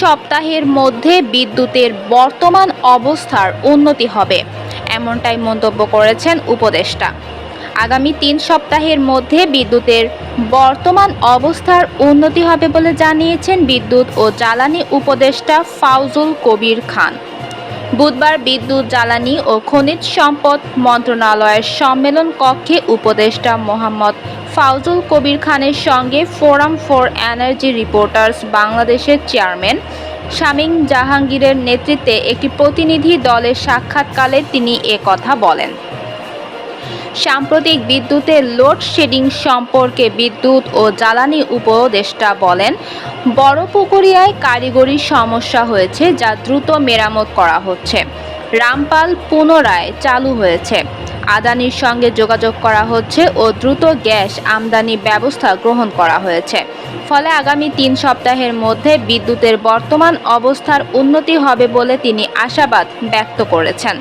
সপ্তাহের মধ্যে বিদ্যুতের বর্তমান অবস্থার উন্নতি হবে, এমনটাই মন্তব্য করেছেন উপদেষ্টা। আগামী তিন সপ্তাহের মধ্যে বিদ্যুতের বর্তমান অবস্থার উন্নতি হবে বলে জানিয়েছেন বিদ্যুৎ ও জ্বালানি উপদেষ্টা ফাউজুল কবির খান। বুধবার বিদ্যুৎ, জ্বালানি ও খনিজ সম্পদ মন্ত্রণালয়ের সম্মেলন কক্ষে উপদেষ্টা মোহাম্মদ ফাউজুল কবির খানের সঙ্গে ফোরাম ফর এনার্জি রিপোর্টার্স বাংলাদেশের চেয়ারম্যান শামীম জাহাঙ্গীরের নেতৃত্বে একটি প্রতিনিধি দলের সাক্ষাৎকালে তিনি এ কথা বলেন। সাম্প্রতিক বিদ্যুতের লোডশেডিং সম্পর্কে বিদ্যুৎ ও জ্বালানি উপদেষ্টা বলেন, বড় পুকুরিয়ায় কারিগরি সমস্যা হয়েছে যা দ্রুত মেরামত করা হচ্ছে। রামপাল পুনরায় চালু হয়েছে। আদানির সঙ্গে যোগাযোগ করা হচ্ছে ও দ্রুত গ্যাস আমদানি ব্যবস্থা গ্রহণ করা হয়েছে। ফলে আগামী তিন সপ্তাহের মধ্যে বিদ্যুতের বর্তমান অবস্থার উন্নতি হবে বলে তিনি আশাবাদ ব্যক্ত করেছেন।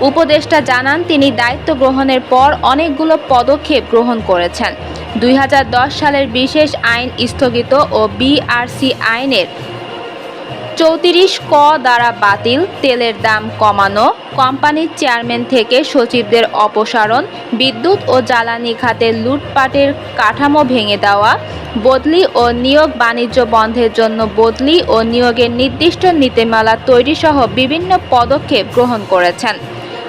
উপদেষ্টা জানান, তিনি দায়িত্ব গ্রহণের পর অনেকগুলো পদক্ষেপ গ্রহণ করেছেন। দুই হাজার দশ সালের বিশেষ আইন স্থগিত ও বিআরসি আইনের চৌত্রিশ ক দ্বারা বাতিল, তেলের দাম কমানো, কোম্পানির চেয়ারম্যান থেকে সচিবদের অপসারণ, বিদ্যুৎ ও জ্বালানি খাতে লুটপাটের কাঠামো ভেঙে দেওয়া, বদলি ও নিয়োগ বাণিজ্য বন্ধের জন্য বদলি ও নিয়োগের নির্দিষ্ট নীতিমালা তৈরিসহ বিভিন্ন পদক্ষেপ গ্রহণ করেছেন।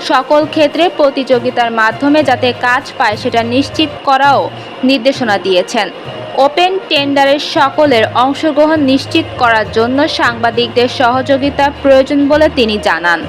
সকল ক্ষেত্রে প্রতিযোগিতার মাধ্যমে যাতে কাজ পায় সেটা নিশ্চিত করাও নির্দেশনা দিয়েছেন। ওপেন টেন্ডারের সকলের অংশগ্রহণ নিশ্চিত করার জন্য সাংবাদিকদের সহযোগিতা প্রয়োজন বলে তিনি জানান।